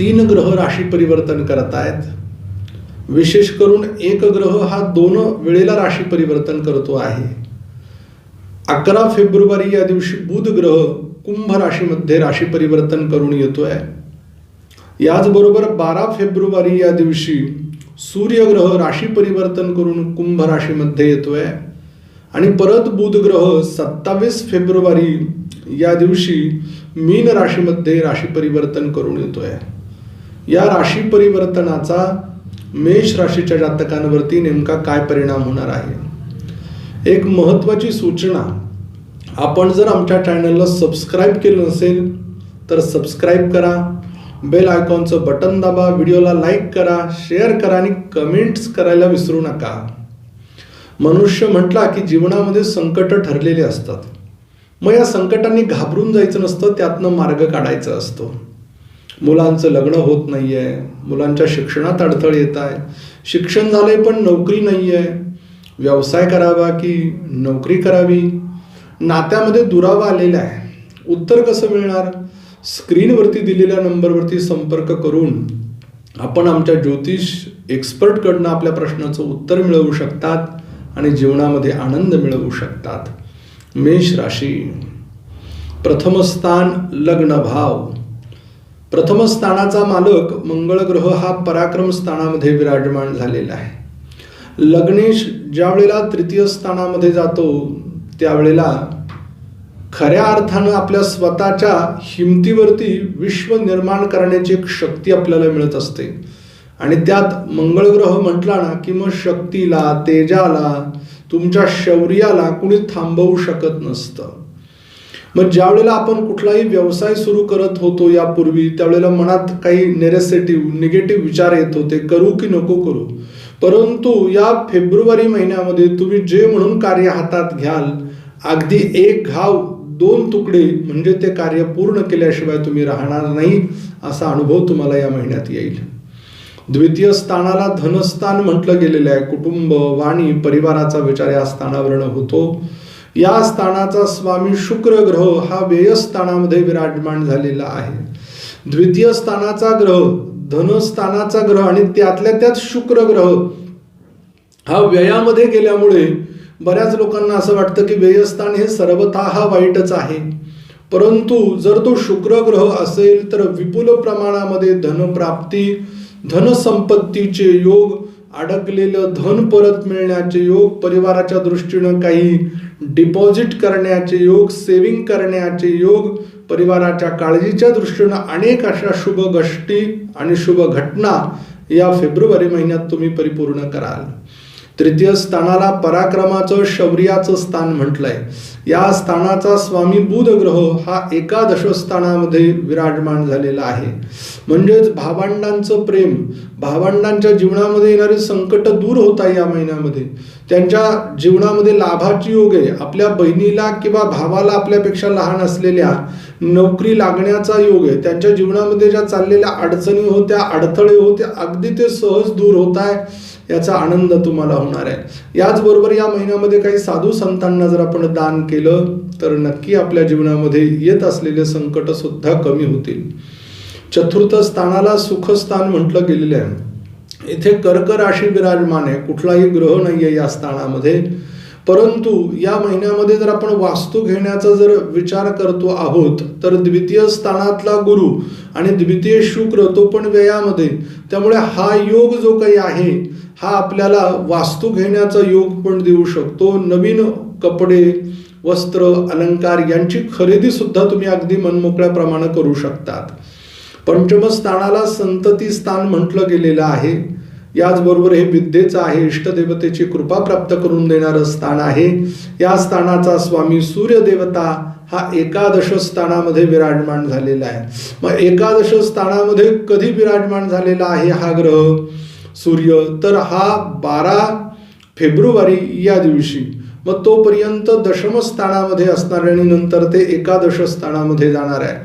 तीन ग्रह राशी परिवर्तन करत आहेत विशेष करून एक ग्रह हा दोन वेळेला राशी परिवर्तन करतो आहे. अकरा फेब्रुवारी या दिवशी बुध ग्रह कुंभ राशीमध्ये राशी परिवर्तन करून येतोय. याचबरोबर बारा फेब्रुवारी या दिवशी सूर्यग्रह राशी परिवर्तन करून कुंभ राशीमध्ये येतोय. आणि परत बुध ग्रह सत्तावीस फेब्रुवारी या दिवशी मीन राशीमध्ये राशी परिवर्तन करून येतोय. या राशी परिवर्तनाचा मेष राशीच्या जातकांवरती नेमका काय परिणाम होणार आहे? एक महत्त्वाची सूचना आपण जर आमच्या चॅनलला सबस्क्राईब केलं नसेल तर सबस्क्राईब करा बेल आयकॉनचं बटन दाबा व्हिडिओला लाईक करा शेअर करा आणि कमेंट्स करायला विसरू नका. मनुष्य म्हटला की जीवनामध्ये संकट ठरलेले असतात. मग या संकटांनी घाबरून जायचं नसतं त्यातनं मार्ग काढायचा असतो. मुलांचं लग्न होत नाही आहे मुलांच्या शिक्षणात अडथळे येत आहे शिक्षण झालंय पण नोकरी नाही आहे व्यवसाय करावा की नोकरी करावी? नात्यामध्ये दुरावा आलेला आहे. उत्तर कसं मिळणार? स्क्रीनवरती दिलेल्या नंबरवरती संपर्क करून आपण आमच्या ज्योतिष एक्सपर्टकडनं आपल्या प्रश्नाचं उत्तर मिळवू शकतात आणि जीवनामध्ये आनंद मिळवू शकतात. मेष राशी. प्रथम स्थान लग्न भाव प्रथम स्थानाचा मालक मंगळ ग्रह हा पराक्रम स्थानामध्ये विराजमान झालेला आहे. लग्नेश ज्या वेळेला तृतीय स्थानामध्ये जातो त्यावेळेला खऱ्या अर्थानं आपल्या स्वतःच्या हिमतीवरती विश्व निर्माण करण्याची एक शक्ती आपल्याला मिळत असते. आणि त्यात मंगळ ग्रह म्हटला ना की मग शक्तीला तेजाला तुमच्या शौर्याला कुणी थांबवू शकत नसतं. मग ज्या वेळेला आपण कुठलाही व्यवसाय सुरू करत होतो यापूर्वी त्यावेळेला मनात काही नेरेसेटिव्ह निगेटिव्ह विचार येत होते करू की नको करू? परंतु या फेब्रुवारी महिन्यामध्ये तुम्ही जे म्हणून कार्य हातात घ्याल अगदी एक घाव दोन तुकडे म्हणजे ते कार्य पूर्ण केल्याशिवाय तुम्ही राहणार नाही असा अनुभव तुम्हाला या महिन्यात येईल. द्वितीय स्थानाला धनस्थान म्हटलं गेलेलं आहे. कुटुंब वाणी परिवाराचा विचार या स्थानावरण होतो. या स्थानाचा स्वामी शुक्र ग्रह हा व्ययस्थानामध्ये विराजमान झालेला आहे. द्वितीय स्थानाचा ग्रह धनस्थानाचा ग्रह आणि त्यातल्या त्यात शुक्र ग्रह हा व्ययामध्ये गेल्यामुळे बऱ्याच लोकांना असं वाटतं की व्ययस्थान हे सर्वतः वाईटच आहे. परंतु जर तो शुक्र ग्रह असेल तर विपुल प्रमाणामध्ये धनप्राप्ती धनसंपत्तीचे योग अडकलेलं धन परत मिळण्याचे योग परिवाराच्या दृष्टीनं काही डिपॉझिट करण्याचे योग सेविंग करण्याचे योग परिवाराच्या काळजीच्या दृष्टीनं अनेक अशा शुभ गोष्टी आणि शुभ घटना या फेब्रुवारी महिन्यात तुम्ही परिपूर्ण कराल. तृतीय स्थानाला पराक्रमाचं शौर्याचं स्थान म्हटलंय. या स्थानाचा स्वामी बुध ग्रह हा एकादश स्थानामध्ये विराजमान झालेला आहे. म्हणजेच भावंडांचं प्रेम भावंडांच्या जीवनामध्ये येणारे संकट दूर होत आहे या महिन्यामध्ये. त्यांच्या जीवनामध्ये लाभाची योग आहे. आपल्या बहिणीला किंवा भावाला आपल्यापेक्षा लहान असलेल्या नोकरी लागण्याचा योग आहे. त्यांच्या जीवनामध्ये ज्या चाललेल्या अडचणी होत्या अडथळे होते अगदी ते सहज दूर होत आहे. याचा आनंद तुम्हाला होणार आहे. याचबरोबर या महिन्यामध्ये काही साधू संतांना जर आपण दान केलं तर नक्की आपल्या जीवनामध्ये येत असलेले संकट सुद्धा कमी होतील. चतुर्थ स्थानाला सुखस्थान म्हटलं गेलेलं आहे. इथे कर्क राशी विराजमान आहे. कुठलाही ग्रह नाही आहे या स्थानामध्ये. परंतु या महिन्यामध्ये जर आपण वास्तू घेण्याचा जर विचार करतो आहोत तर द्वितीय स्थानातला गुरु आणि द्वितीय शुक्र तो पण व्ययामध्ये. त्यामुळे हा योग जो काही आहे हा आपल्याला वास्तू घेण्याचा योग पण देऊ शकतो. नवीन कपडे वस्त्र अलंकार यांची खरेदी सुद्धा तुम्ही अगदी मनमोकळ्या मनमोकळ्याप्रमाणे करू शकतात. पंचमस्थानाला संतती स्थान म्हटलं गेलेलं आहे. याचबरोबर हे विद्येचं आहे. इष्टदेवतेची कृपा प्राप्त करून देणारं स्थान आहे. या स्थानाचा स्वामी सूर्यदेवता हा एकादश स्थानामध्ये विराजमान झालेला आहे. मग एकादश स्थानामध्ये कधी विराजमान झालेला आहे हा ग्रह? सूर्य तर हा बारा फेब्रुवारी या दिवशी. मग तोपर्यंत दशमस्थानामध्ये असणार आणि नंतर ते एकादश स्थानामध्ये जाणार आहे.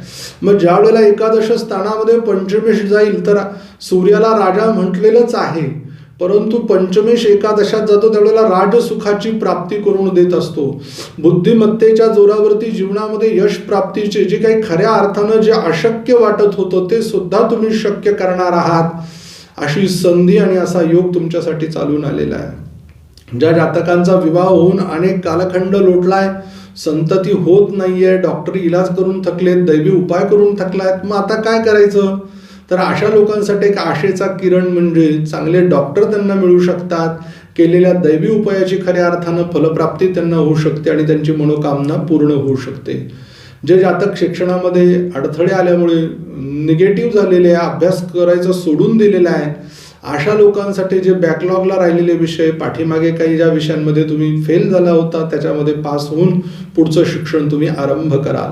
मग ज्या वेळेला एकादश स्थानामध्ये पंचमेश जाईल तर सूर्याला राजा म्हटलेलंच आहे. परंतु पंचमेश एकादशात जातो त्यावेळेला राजसुखाची प्राप्ती करून देत असतो. बुद्धिमत्तेच्या जोरावरती जीवनामध्ये यश प्राप्तीचे जे काही खऱ्या अर्थानं जे अशक्य वाटत होतं ते सुद्धा तुम्ही शक्य करणार आहात. अशी संधी आणि असा योग तुमच्यासाठी चालून आलेला आहे. ज्या जातकांचा विवाह होऊन अनेक कालखंड लोटलाय संतती होत नाहीये डॉक्टर इलाज करून थकलेत दैवी उपाय करून थकलायत मग आता काय करायचं? तर अशा लोकांसाठी एक आशेचा किरण म्हणजे चांगले डॉक्टर त्यांना मिळू शकतात केलेल्या दैवी उपायाची खऱ्या अर्थानं फलप्राप्ती त्यांना होऊ शकते आणि त्यांची मनोकामना पूर्ण होऊ शकते. जे जातक शिक्षणामध्ये अडथळे आल्यामुळे निगेटिव्ह झालेले आहे अभ्यास करायचं सोडून दिलेलं आहे अशा लोकांसाठी जे बॅकलॉगला राहिलेले विषय पाठीमागे काही ज्या विषयांमध्ये तुम्ही फेल झाला होता त्याच्यामध्ये पास होऊन पुढचं शिक्षण तुम्ही आरंभ कराल.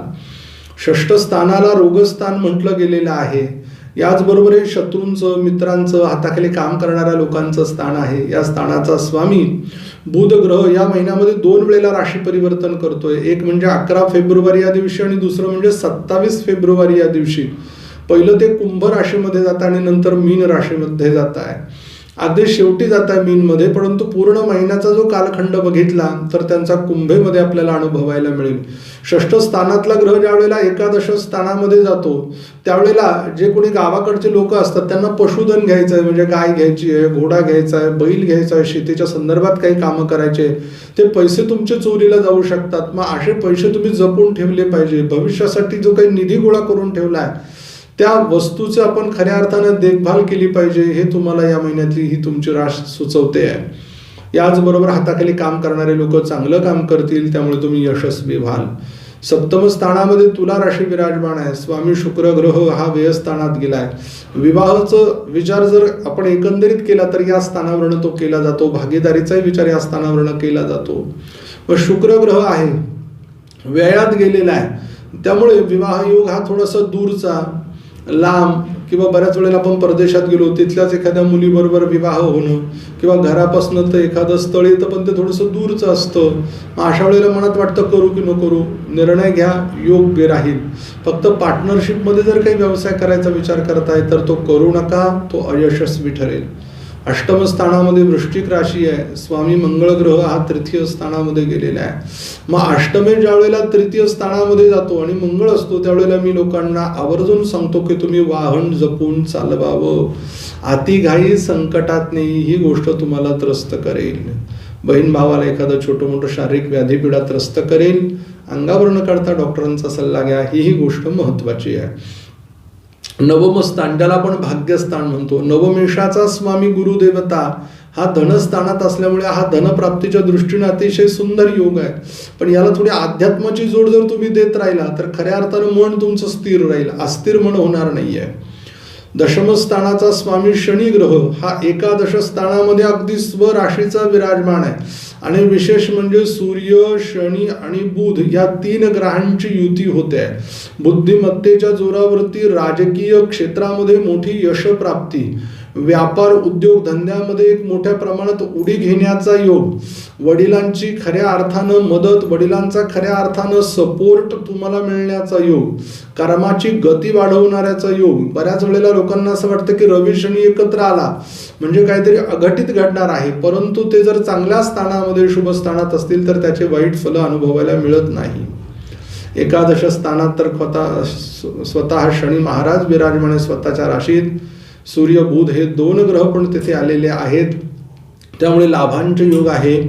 षष्ठस्थानाला रोगस्थान म्हटलं गेलेलं आहे. याचबरोबर हे शत्रूंचं मित्रांचं हाताखाली काम करणाऱ्या लोकांचं स्थान आहे. या स्थानाचा स्वामी बुध ग्रह या महिन्यामध्ये दोन वेळेला राशी परिवर्तन करतोय. एक म्हणजे अकरा फेब्रुवारी या दिवशी आणि दुसरं म्हणजे सत्तावीस फेब्रुवारी या दिवशी. पहिलं ते कुंभ राशीमध्ये जातं आणि नंतर मीन राशीमध्ये जात आहे अगदी शेवटी जात आहे मीनमध्ये परंतु पूर्ण महिन्याचा जो कालखंड बघितला तर त्यांचा कुंभेमध्ये आपल्याला अनुभवायला मिळेल. षष्ठ स्थानातला ग्रह ज्यावेळेला एकादश स्थानामध्ये जातो त्यावेळेला जे कोणी गावाकडचे लोक असतात त्यांना पशुधन घ्यायचं आहे म्हणजे गाय घ्यायची आहे घोडा घ्यायचा आहे बैल घ्यायचा आहे शेतीच्या संदर्भात काही कामं करायचे ते पैसे तुमचे चोरीला जाऊ शकतात. मग असे पैसे तुम्ही जपून ठेवले पाहिजे. भविष्यासाठी जो काही निधी गोळा करून ठेवला आहे त्या वस्तूचं आपण खऱ्या अर्थानं देखभाल केली पाहिजे हे तुम्हाला या महिन्यातली ही तुमची राश सुचवते. आहे याचबरोबर हाताखाली काम करणारे लोक चांगलं काम करतील त्यामुळे तुम्ही यशस्वी व्हाल. सप्तम स्थानामध्ये तुला राशी विराजमान आहे. स्वामी शुक्र ग्रह हा व्ययस्थानात गेलाय. विवाहाचं विचार जर आपण एकंदरीत केला तर या स्थानावरनं तो केला जातो. भागीदारीचाही विचार या स्थानावरनं केला जातो. व शुक्र ग्रह आहे. व्ययात गेलेला आहे. त्यामुळे विवाह योग हा थोडासा दूरचा लांब किंवा बऱ्याच वेळेला आपण परदेशात गेलो तिथल्याच एखाद्या मुलीबरोबर विवाह होणं किंवा घरापासून तर एखादं स्थळ येतं पण ते थोडंसं दूरचं असतं. मग अशा वेळेला मनात वाटतं करू की न करू? निर्णय घ्या योग्य राहील. फक्त पार्टनरशिपमध्ये जर काही व्यवसाय करायचा विचार करताय तर तो करू नका तो अयशस्वी ठरेल. अष्टम स्थानामध्ये वृश्चिक राशी आहे. स्वामी मंगळग्रह हा तृतीय स्थानामध्ये गेलेला आहे. मग अष्टमे ज्या वेळेला तृतीय स्थानामध्ये जातो आणि मंगळ असतो त्यावेळेला मी लोकांना आवर्जून सांगतो की तुम्ही वाहन जपून चालवावं. अतिघाई संकटात नाही ही गोष्ट तुम्हाला त्रस्त करेल. बहीण भावाला एखादं छोटं मोठं शारीरिक व्याधीपीडा त्रस्त करेल. अंगावर न काढता डॉक्टरांचा सल्ला घ्या ही ही गोष्ट महत्वाची आहे. नवमस्थान ज्याला आपण भाग्यस्थान म्हणतो. नवमेषाचा स्वामी गुरुदेवता हा धनस्थानात असल्यामुळे हा धनप्राप्तीच्या दृष्टीने अतिशय सुंदर योग आहे. पण याला थोडी अध्यात्माची जोड जर तुम्ही देत राहिला तर खऱ्या अर्थानं मन तुमचं स्थिर राहील. अस्थिर मन होणार नाहीये. आहे स्थानाचा स्वामी शनी ग्रह हा एकादश स्थानामध्ये अगदी स्वराशीचा विराजमान आहे. आणि विशेष म्हणजे सूर्य शनी आणि बुध या तीन ग्रहांची युती होते. आहे बुद्धिमत्तेच्या जोरावरती राजकीय क्षेत्रामध्ये मोठी यशप्राप्ती व्यापार उद्योग धंद्यामध्ये एक मोठ्या प्रमाणात उडी घेण्याचा योग. वडिलांची खऱ्या अर्थानं मदत वडिलांचा खऱ्या अर्थानं सपोर्ट तुम्हाला मिळण्याचा योग. कर्माची गती वाढवणाऱ्याचा योग. बऱ्याच वेळेला लोकांना असं वाटतं की रवी शनी एकत्र आला म्हणजे काहीतरी अघटित घडणार आहे. परंतु ते जर चांगल्या स्थानामध्ये शुभ स्थानात असतील तर त्याचे वाईट फलं अनुभवायला मिळत नाही. एकादश स्थानात तर स्वतः स्वतः शनी महाराज विराजमाने स्वतःच्या राशीत सूर्य बुध हे दोन ग्रह पण तिथे आलेले आहेत. त्यामुळे लाभांचे योग आहे.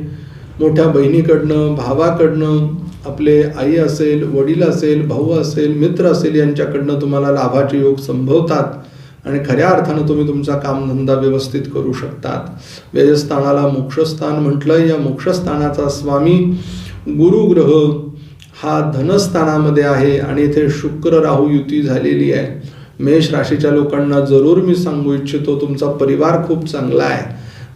मोठ्या बहिणीकडनं भावाकडनं आपले आई असेल वडील असेल भाऊ असेल मित्र असेल यांच्याकडनं तुम्हाला लाभाचे योग संभवतात. आणि खऱ्या अर्थानं तुम्ही तुमचा कामधंदा व्यवस्थित करू शकतात. व्ययस्थानाला मोक्षस्थान म्हटलं या मोक्षस्थानाचा स्वामी गुरुग्रह हा धनस्थानामध्ये आहे आणि इथे शुक्र राहू युती झालेली आहे. मेष राशीच्या लोकांना जरूर मी सांगू इच्छितो तुमचा परिवार खूप चांगला आहे.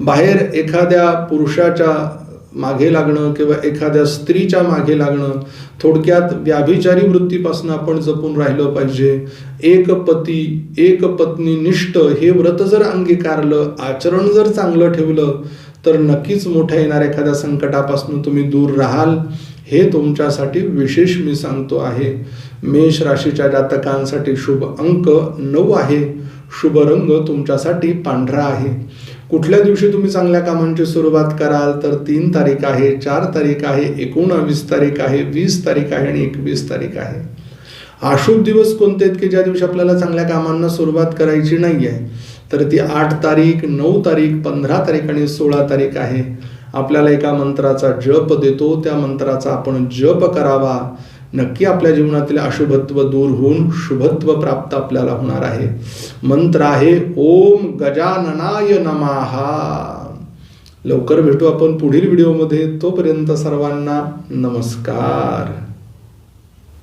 बाहेर एखाद्या पुरुषाच्या मागे लागणं किंवा एखाद्या स्त्रीच्या मागे लागणं थोडक्यात व्याभिचारी वृत्तीपासून आपण जपून राहिलं पाहिजे. एक पती एक पत्नी निष्ठ हे व्रत जर अंगीकारलं आचरण जर चांगलं ठेवलं तर नक्कीच मोठ्या येणाऱ्या एखाद्या संकटापासून तुम्ही दूर राहाल. हे तुमच्यासाठी विशेष मी सांगतो आहे. मेष राशीच्या जातकांसाठी शुभ अंक नऊ आहे. शुभ रंग तुमच्यासाठी पांढरा आहे. कुठल्या दिवशी तुम्ही चांगल्या कामांची सुरुवात कराल तर तीन तारीख आहे चार तारीख आहे एकोणावीस तारीख आहे वीस तारीख आहे आणि एकवीस तारीख आहे. अशुभ दिवस कोणते आहेत की ज्या दिवशी आपल्याला चांगल्या कामांना सुरुवात करायची नाही आहे तर ती आठ तारीख नऊ तारीख पंधरा तारीख आणि सोळा तारीख आहे. आपल्याला एका मंत्राचा जप देतो त्या मंत्राचा आपण जप करावा. नक्की आपल्या जीवनातील अशुभत्व दूर होऊन शुभत्व प्राप्त आपल्याला होणार आहे. मंत्र आहे ओम गजाननाय नमाहा लवकर भेटू आपण पुढील व्हिडिओमध्ये. तोपर्यंत सर्वांना नमस्कार.